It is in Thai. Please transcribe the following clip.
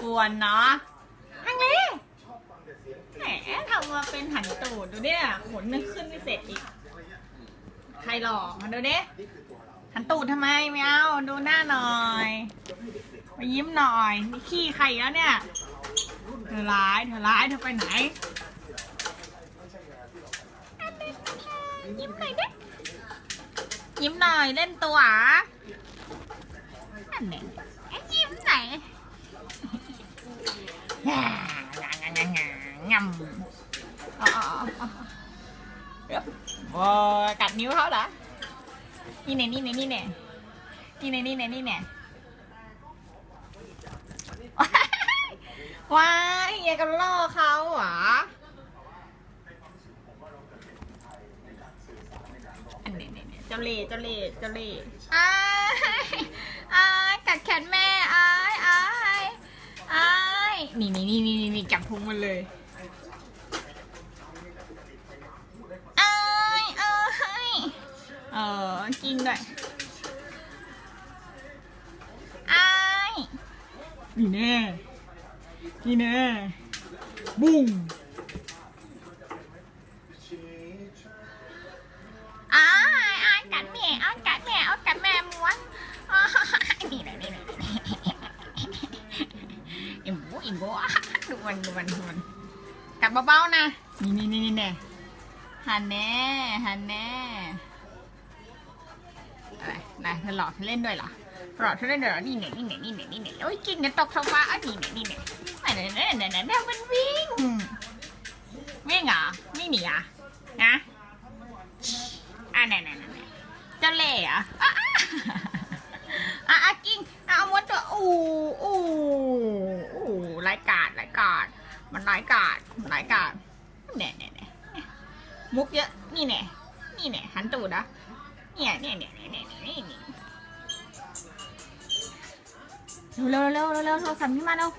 กวนเนาะอังลยแหมทำมาเป็นหันตูดดูเนี่ยขนนึงขึ้นไม่เสร็จอีก ใครหลอกมาดูดิหันตูดทำไมไม่เอาดูหน้าหน่อยมายิ้มหน่อยนี่ขี้ใครแล้วเนี่ย เธอร้ายเธอร้ายเธอไปไหนยิ้มหน่อยดิยิ้มหน่อยเล่นตัวอะนั่นเอง ยิ้มไหนงางางางงโอ้กัดนิ้วเขาเหรอ นี่เนี่ยนี่เนี่ยนี่เนี่ยนี่เนี่ยนี่เนี่ยนี่เนี่ยว้ายเฮียกันล่อเขาเหรออันนี้เนี่ยเจ้าเล่เจ้าเล่เจ้าเล่อ้าอ้ากัดแขนแม่ นี่นี่นี่นี่นี่จับพุงมันเลยอ้ายอ้ายเออกินด้วยอ้ายนี่แน่นี่แน่บุ้ง ดูมันดูมันดูมันกัดเบาๆนะ นี่นี่นี่นี่แน่หันแน่หันแน่อะไรนายเธอหลอกเธอเล่นด้วยเหรอหลอกเธอเล่นด้วยเหรอนี่เนี่ยนี่เนี่ยนี่เนี่ยนี่เนี่ยโอ้ยกินกันตกท้องฟ้าอะนี่เนี่ยนี่เนี่ยนี่เนี่ยนี่เนี่ยนี่เนี่ยมันวิ่งวิ่งเหรอวิ่งหนีเหรอะนะอะไหนไหนไหนไหนเจ้าเล่ห์เหรอะอะอะอะอะกิ้งอะเอาม้วนตัวอู้อู้อู้ไร้ายกาดไร้ายกาด มันไร้ายกาดมันไร้ายกาดแน่แน่แน่มุกเยอะ นี่แน่นี่แน่หันตูดนะเนี่ยเนี่ยเนี่ยเนี่ยเนี่ยเนี่ยเนี่ยเร็วเร็วเร็วเร็วเร็วโทรศัพท์นี่มาเร็ว